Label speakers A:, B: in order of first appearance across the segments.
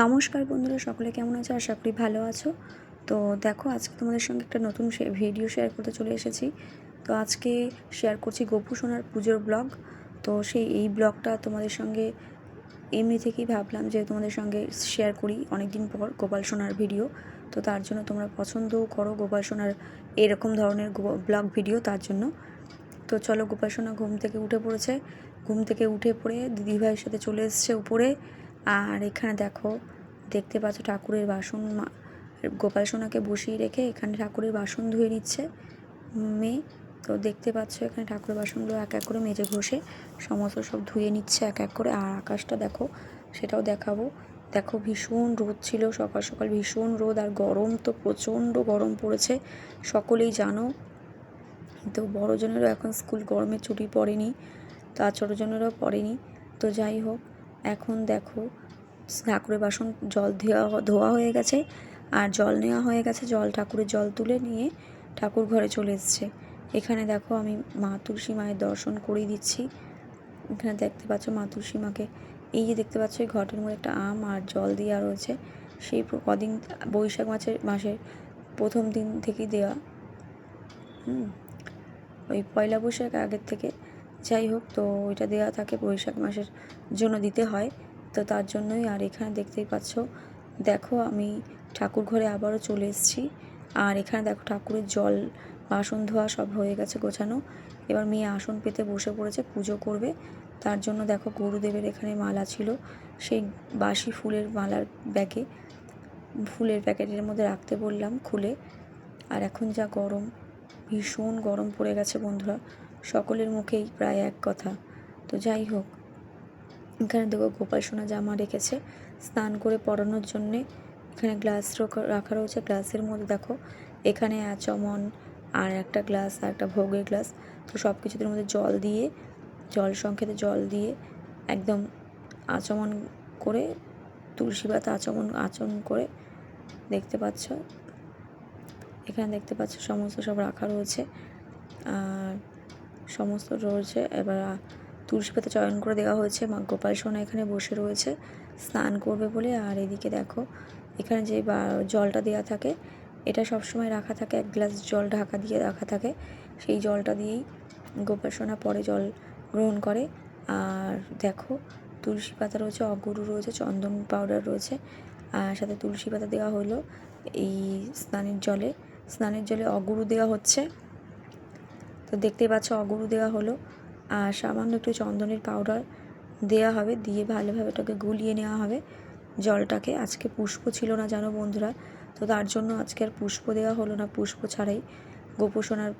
A: নমস্কার বন্ধুরা, সকলে কেমন আছো? আশা করি ভালো আছো। তো দেখো, আজকে তোমাদের সঙ্গে একটা নতুন ভিডিও শেয়ার করতে চলে এসেছি। তো আজকে শেয়ার করছি গোপু সোনার পুজোর ব্লগ তো সেই এই ব্লগটা তোমাদের সঙ্গে এমনি থেকেই ভাবলাম যে তোমাদের সঙ্গে শেয়ার করি অনেক দিন পর গোপাল সোনার ভিডিও তো তার জন্য তোমরা পছন্দও করো গোপাল সোনার এরকম ধরনের ব্লগ ভিডিও তার জন্য। তো চলো, গোপাল সোনা ঘুম থেকে উঠে পড়েছে। ঘুম থেকে উঠে পড়ে দিদিভাইয়ের সাথে চলে এসছে উপরে। আর এখানে দেখো, দেখতে পাচ্ছ ঠাকুরের বাসন গোপাল সোনাকে বসিয়ে রেখে এখানে ঠাকুরের বাসন ধুয়ে নিচ্ছে মেয়ে। তো দেখতে পাচ্ছ এখানে ঠাকুরের বাসনগুলো এক এক করে মেজে ঘষে সমস্ত সব ধুয়ে নিচ্ছে এক এক করে। আর আকাশটা দেখো, সেটাও দেখাবো। দেখো ভীষণ রোদ ছিল, সকাল সকাল ভীষণ রোদ আর গরম তো প্রচণ্ড গরম পড়েছে, সকলেই জানো। তো বড়জনেরও এখন স্কুল গরমের ছুটি পড়েনি তা ছোটোজনেরও পড়েনি। তো যাই হোক এখন দেখো, ঠাকুরের বাসন জল ধোয়া ধোয়া হয়ে গেছে। আর জল নেওয়া হয়ে গেছে, জল ঠাকুরের জল তুলে নিয়ে ঠাকুর ঘরে চলে এসছে। এখানে দেখো আমি মা তুলসী মায়ের দর্শন করিয়ে দিচ্ছি। এখানে দেখতে পাচ্ছ মা তুলসী মাকে। এই যে দেখতে পাচ্ছ, এই ঘটের মধ্যে একটা আম আর জল দেওয়া রয়েছে। সেই কদিন বৈশাখ মাসের মাসের প্রথম দিন থেকেই দেওয়া। হুম, ওই পয়লা বৈশাখ আগের থেকে যাই হোক, তো ওইটা দেওয়া থাকে বৈশাখ মাসের জন্য দিতে হয়। তো তার জন্যই আর এখানে দেখতেই পাচ্ছ, দেখো আমি ঠাকুর ঘরে আবারও চলে এসেছি। আর এখানে দেখো ঠাকুরের জল, বাসন ধোয়া সব হয়ে গেছে গোছানো। এবার মেয়ে আসন পেতে বসে পড়েছে, পুজো করবে। তার জন্য দেখো গুরুদেবের এখানে মালা ছিল, সেই বাসি ফুলের মালার ব্যাগে, ফুলের প্যাকেটের মধ্যে রাখতে বললাম খুলে। আর এখন যা গরম, ভীষণ গরম পড়ে গেছে বন্ধুরা। সকলের মুখেই প্রায় এক কথা। তো যাই হোক, এখানে দেখো গোপাল সোনা জামা রেখেছে। স্নান করে পরানোর জন্যে এখানে গ্লাস রাখা- রয়েছে। গ্লাসের মধ্যে দেখো, এখানে আচমন আর একটা গ্লাস আর একটা ভোগের গ্লাস তো সব কিছুদের মধ্যে জল দিয়ে, জল সংক্ষেপে জল দিয়ে একদম আচমন করে, তুলসী পাতা আচমন আচমন করে দেখতে পাচ্ছ। এখানে দেখতে পাচ্ছ সমস্ত সব রাখা রয়েছে। আর সমস্ত রয়েছে। এবার তুলসী পাতা চয়ন করে দেওয়া হয়েছে। মা গোপাল সোনা এখানে বসে রয়েছে। স্নান করবে বলে। আর এদিকে দেখো, এখানে যে জলটা দেওয়া থাকে, এটা সবসময় রাখা থাকে। এক গ্লাস জল ঢাকা দিয়ে রাখা থাকে। সেই জলটা দিয়েই গোপাল সোনা পরে জল গ্রহণ করে। আর দেখো, তুলসী পাতা রয়েছে অগুরু রয়েছে, চন্দন পাউডার রয়েছে। আর সাথে তুলসী পাতা দেওয়া হলো এই স্নানের জলে। স্নানের জলে অগুরু দেওয়া হচ্ছে। তো দেখতেই পাচ্ছ অগুরু দেওয়া হলো। আর সামান্য একটু চন্দনের পাউডার দেওয়া হবে, দিয়ে ভালোভাবে ওটাকে গুলিয়ে নেওয়া হবে জলটাকে। আজকে পুষ্প ছিল না জানো বন্ধুরা, তো তার জন্য আজকে আর পুষ্প দেওয়া হলো না। পুষ্প ছাড়াই গোপোষণার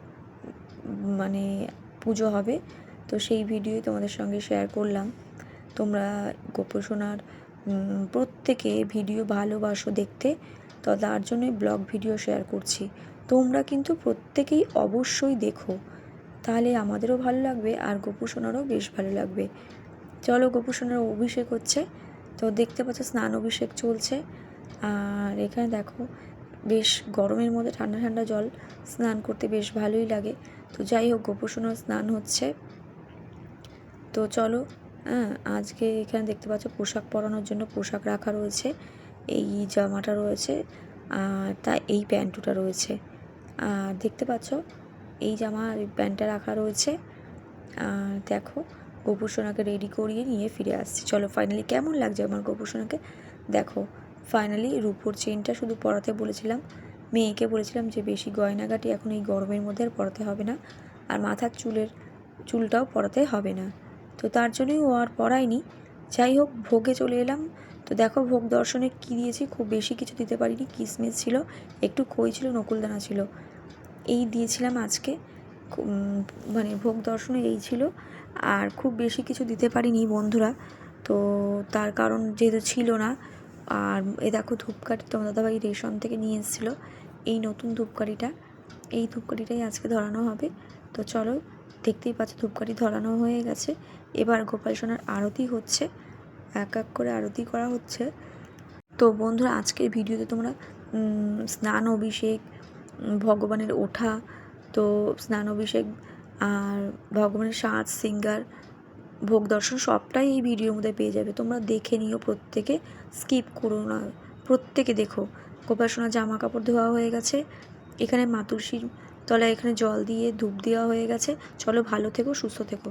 A: মানে পুজো হবে। তো সেই ভিডিওই তোমাদের সঙ্গে শেয়ার করলাম। তোমরা গোপোষণার প্রত্যেকে ভিডিও ভালোবাসো দেখতে, তো তার জন্যই ব্লগ ভিডিও শেয়ার করছি। তোমরা কিন্তু প্রত্যেকেই অবশ্যই দেখো। তাহলে আমাদেরও ভালো লাগবে আর গোপুসোনারও বেশ ভালো লাগবে। চলো গোপুসোনার অভিষেক হচ্ছে। তো দেখতে পাচ্ছ স্নান অভিষেক চলছে। আর এখানে দেখো বেশ গরমের মধ্যে ঠান্ডা ঠান্ডা জল স্নান করতে বেশ ভালোই লাগে। তো যাই হোক গোপুসোনার স্নান হচ্ছে। তো চলো হ্যাঁ আজকে এখানে দেখতে পাচ্ছ পোশাক পরানোর জন্য পোশাক রাখা রয়েছে। এই জামাটা রয়েছে আর তা এই প্যান্টুটা রয়েছে। আর দেখতে পাচ্ছ এই জামা প্যান্টটা রাখা রয়েছে। দেখো গোপুসোনাকে রেডি করিয়ে নিয়ে ফিরে আসছি। চলো ফাইনালি কেমন লাগছে আমার গোপুসোনাকে দেখো ফাইনালি রূপোর চেনটা শুধু পরাতে বলেছিলাম। মেয়েকে বলেছিলাম যে বেশি গয়নাগাটি এখন এই গরমের মধ্যে আর পরাতে হবে না। আর মাথার চুলের, চুলটাও পরাতে হবে না। তো তার জন্যই ও আর পরায়নি। যাই হোক, ভোগে চলে এলাম। তো দেখো, ভোগ দর্শনে কী দিয়েছি? খুব বেশি কিছু দিতে পারিনি। কিসমিস ছিল, একটু খই ছিল, নকুলদানা ছিল। এই দিয়েছিলাম আজকে। মানে ভোগ দর্শনে এই ছিল। আর খুব বেশি কিছু দিতে পারিনি বন্ধুরা। তো তার কারণ যেহেতু ছিল না, আর এ দেখো ধূপকাঠি তোমার দাদাভাই রেশন থেকে নিয়ে এসেছিল। এই নতুন ধূপকাঠিটা। এই ধূপকাঠিটাই আজকে ধরানো হবে। তো চলো, দেখতেই পাচ্ছ ধূপকাঠি ধরানো হয়ে গেছে। এবার গোপাল সোনার আরতি হচ্ছে। এক এক করে আরতি করা হচ্ছে। তো বন্ধুরা, আজকের ভিডিওতে তোমরা স্নান, অভিষেক ভগবানের ওঠা, তো স্নান অভিষেক আর ভগবানের সাজ, সিঙ্গার, ভোগ দর্শন সবটাই এই ভিডিওর মধ্যে পেয়ে যাবে। তোমরা দেখে নিও, প্রত্যেকে স্কিপ করো না। প্রত্যেকে দেখো। গোপাল সোনার জামা কাপড় ধোয়া হয়ে গেছে। এখানে মাতুর্শির তলায় এখানে জল দিয়ে ধূপ দেওয়া হয়ে গেছে। চলো ভালো থেকো, সুস্থ থেকো।